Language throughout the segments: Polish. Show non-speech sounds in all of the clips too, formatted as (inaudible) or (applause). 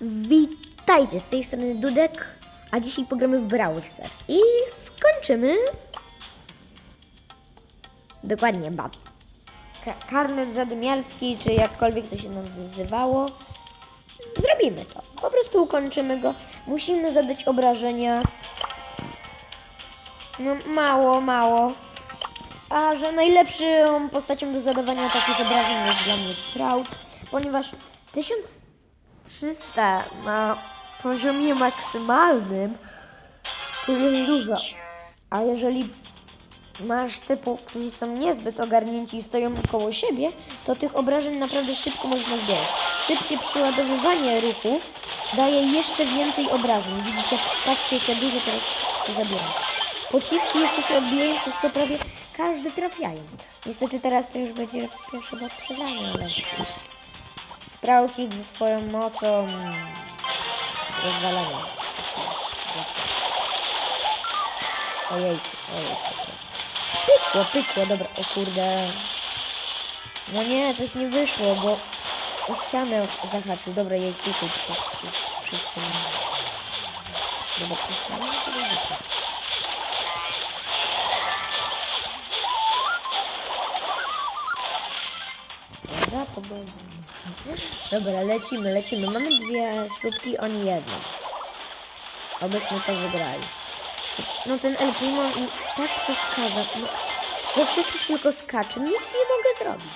Witajcie, z tej strony Dudek, a dzisiaj pogramy w Brawl Stars i skończymy dokładnie bab. Ka- karnet zadymiarski, czy jakkolwiek to się nazywało. Zrobimy to. Po prostu ukończymy go. Musimy zadać obrażenia. No mało, mało. A że najlepszą postacią do zadawania takich obrażeń jest dla mnie Sprout, ponieważ 1300 na poziomie maksymalnym to jest dużo. A jeżeli masz typów, którzy są niezbyt ogarnięci i stoją koło siebie, to tych obrażeń naprawdę szybko można zbierać. Szybkie przeładowywanie ruchów daje jeszcze więcej obrażeń. Widzicie, patrzcie jak ja dużo teraz zabieram. Pociski jeszcze się odbijają, przez co prawie każdy trafiają. Niestety teraz to już będzie pierwsze bot przegrania, ale Sproucik ze swoją mocą rozwalania. Ojejku, ojejku. Pykło, pykło, dobra, o kurde. No nie, coś nie wyszło, bo o ścianę zahaczył. Dobra, jej tutaj przy, przy, przytrzymam. Dobra, widzicie. Dobra, pobudź. Dobra, lecimy, lecimy. Mamy dwie śrubki, oni jedną. Obyśmy to wygrali. No ten El Primo mi tak przeszkadza. No, wszystkich tylko skacze. Nic nie mogę zrobić.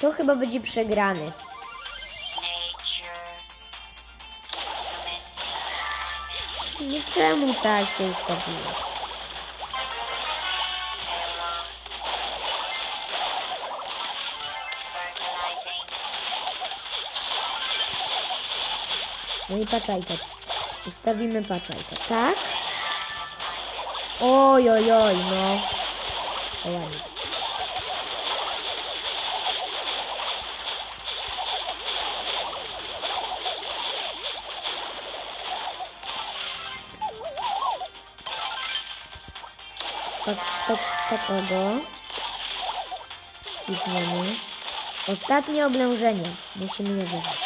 To chyba będzie przegrany. Nie czemu tak się ustawiło? No i paczajkę. Ustawimy paczajkę, tak? Oj, oj, oj, no. To ładnie. Tak, tak, tak ogo. Ciśniemy. Ostatnie oblężenie. Musimy je.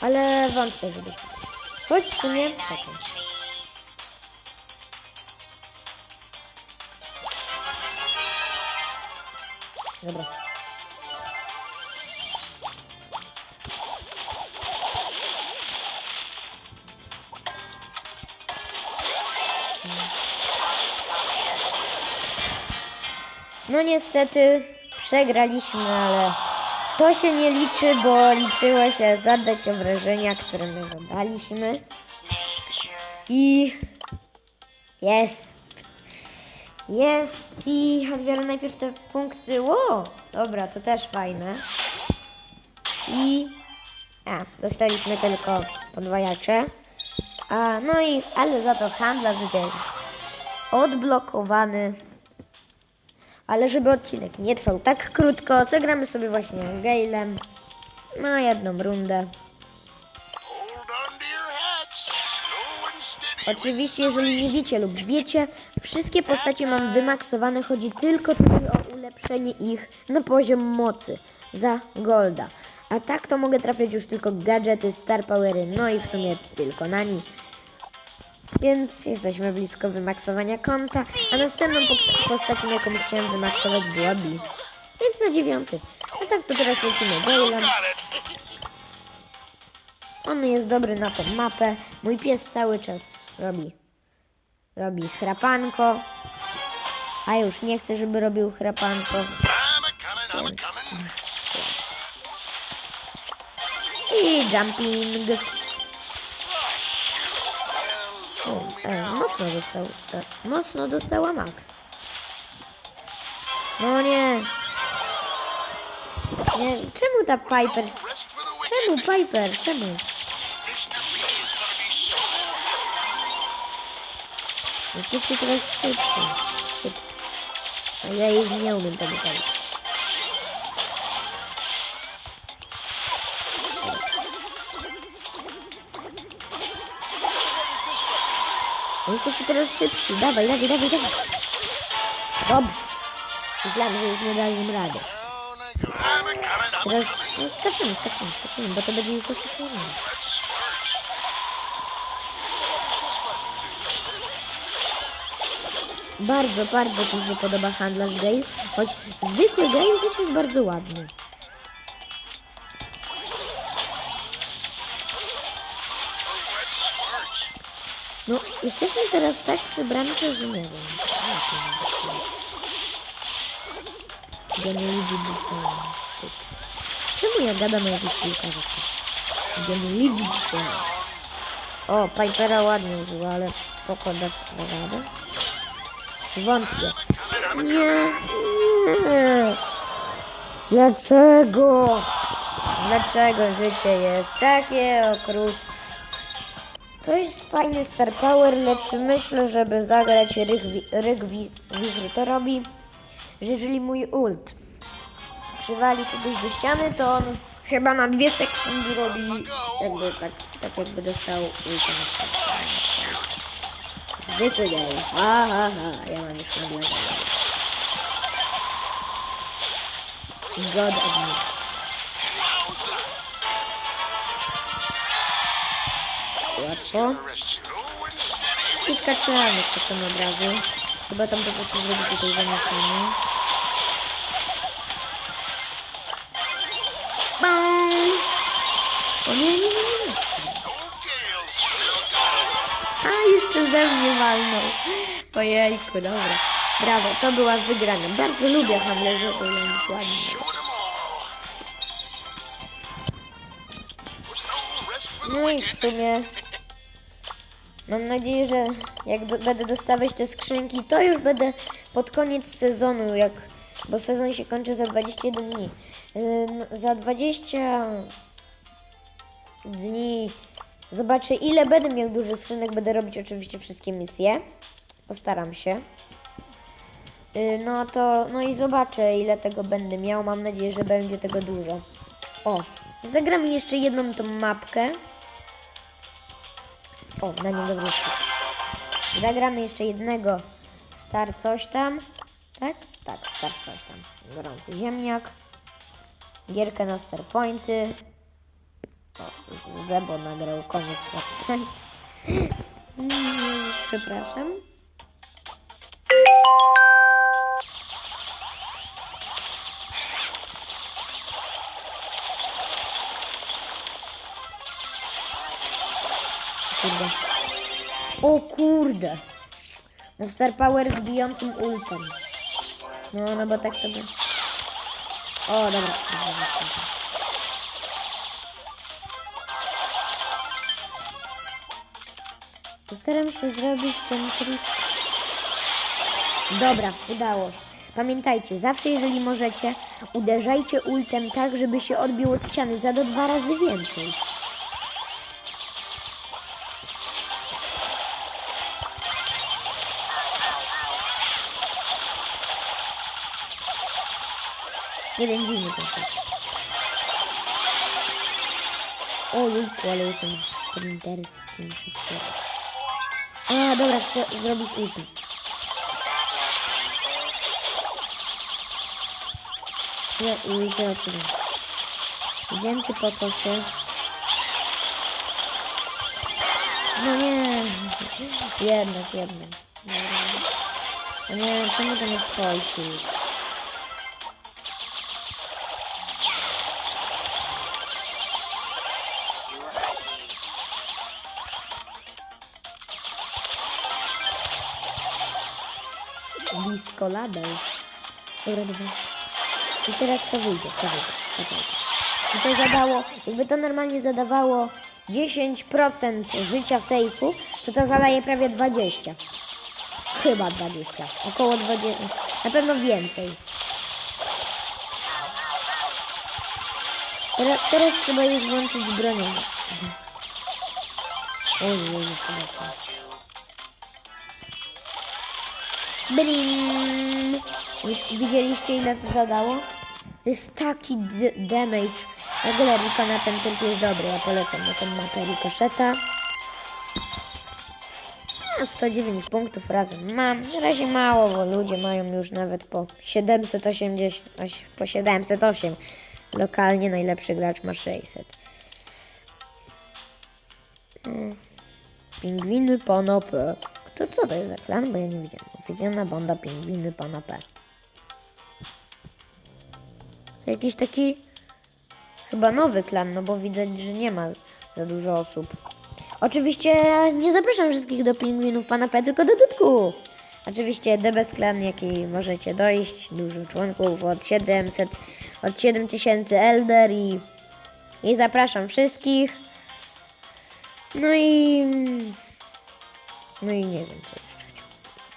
Ale wątpię, żebyśmy. Chodź w Dobra. No niestety przegraliśmy, ale to się nie liczy, bo liczyło się zadać obrażenia, które my zadaliśmy. I jest. Jest i odbiorę najpierw te punkty. Ło! Dobra, to też fajne. I. A, dostaliśmy tylko podwajacze. A, no i, ale za to handlarz jest odblokowany. Ale żeby odcinek nie trwał tak krótko, zagramy sobie właśnie Galem na jedną rundę. To. Oczywiście, jeżeli nie wiecie lub wiecie, wszystkie postacie mam wymaksowane. Chodzi tylko o ulepszenie ich na poziom mocy za golda. A tak to mogę trafiać już tylko gadżety, star powery, no i w sumie tylko na nie. Więc jesteśmy blisko wymaksowania konta, a następną pos- postacią, jaką chciałem wymaksować była B. Więc na dziewiąty. A tak to teraz lecimy it. On jest dobry na tą mapę. Mój pies cały czas robi. Robi chrapanko. A już nie chcę, żeby robił chrapanko. Coming. I jumping. E, mocno dostał. E, mocno dostała Max. No nie. Nie, czemu ta Piper? Czemu Piper? Czemu? Jesteście teraz szybcy. Szybcy. A ja ich nie umiem tego robić. Jesteście teraz szybsi. Dawaj, dawaj, dawaj, dawaj. Dobrze. Myślałem, że już nie dałem rady. Teraz no, skaczymy, skaczymy, skaczymy, bo to będzie już smart. Bardzo, bardzo mi się podoba handlarz Gale, choć zwykły Gale też jest bardzo ładny. No, jesteśmy teraz tak przy bramce, że nie wiem. Genuidi Buffon. Czemu ja gadam o jakichś piłkarzach? Genuidi Buffon. O, Pipera ładnie użyła, ale poko dasz da radę? Wątpię. Nie, nie. Dlaczego? Dlaczego życie jest takie okrutne? To jest fajny Star Power, lecz myślę, żeby zagrać Rygwi, Rygwi, Wizry to robi, że jeżeli mój ult przywali kogoś do ściany, to on chyba na dwie sekundy robi jakby tak, tak jakby dostał ulta na. Zwykły gej. Ha, ha, ha. Ja mam już nagle God of me. Steady. I skaczemy, skaczemy od razu. Chyba tam po prostu zrobić tutaj zamieszanie. Bam! O nie, nie, nie, nie. A, jeszcze we mnie walnął. Ojejku, dobra. Brawo, to była wygrana. Bardzo lubię. Showing them all. No i w sumie mam nadzieję, że jak do, będę dostawać te skrzynki, to już będę pod koniec sezonu, jak, bo sezon się kończy za 21 dni. Yy, no, za 20 dni zobaczę ile będę miał dużo skrzynek, będę robić oczywiście wszystkie misje. Postaram się. Yy, No to, no i zobaczę ile tego będę miał. Mam nadzieję, że będzie tego dużo. O, zagram jeszcze jedną tą mapkę. O, na dobry skok. Zagramy jeszcze jednego Star coś tam. Tak? Tak, Star coś tam. Gorący ziemniak. Gierkę na Star Pointy. O, Zebo nagrał koniec Fortnite. (laughs) Mm, Przepraszam. Kurde. No Star Power z bijącym ultem. No, no bo tak to by... O, dobra. Postaram się zrobić ten trik. Dobra, udało. Pamiętajcie, zawsze jeżeli możecie, uderzajcie ultem tak, żeby się odbił od ściany. Za do dwa razy więcej. Nie wiem, dziwny ten tak. O, jejku, ale jestem sprinterskim szybciej. A, dobra, chcę zrobić ulti. Nie, i się odsunę. Idziemy ci po kosie. No nie, jednak, jednak. No nie, label. Dobra, dobra. I teraz to wyjdzie, to wyjdzie. To wyjdzie. I to zadało, jakby to normalnie zadawało 10% życia sejfu, to to zadaje prawie 20. Chyba 20. Około 20. Na pewno więcej. Teraz, teraz trzeba już włączyć bronię. Oj, oj, oj. I Widzieliście ile to zadało? To jest taki damage. W ogóle na ten typ jest dobry. Ja polecam na tą mapę Rikoszeta. No, 109 punktów razem mam. Na razie mało, bo ludzie mają już nawet po 780, oś- po 708. Lokalnie najlepszy gracz ma 600. Mm. Pingwiny pana P. Kto co to jest za klan? Bo ja nie widziałem. Oficjalna banda Pingwiny pana P. To jakiś taki chyba nowy klan, no bo widać, że nie ma za dużo osób. Oczywiście nie zapraszam wszystkich do pingwinów pana P, tylko do dudków. Oczywiście The Best Clan, jaki możecie dojść, dużo członków, od 700, od 7000 Elder i, i zapraszam wszystkich. No i, no i nie wiem co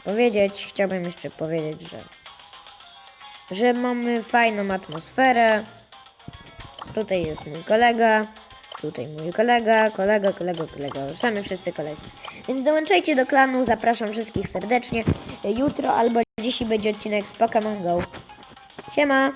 powiedzieć. Chciałbym jeszcze powiedzieć, że, że mamy fajną atmosferę. Tutaj jest mój kolega. Tutaj mój kolega, kolega, kolega, kolega. Sami wszyscy kolegi. Więc dołączajcie do klanu, zapraszam wszystkich serdecznie. Jutro albo dzisiaj będzie odcinek z Pokémon Go. Siema!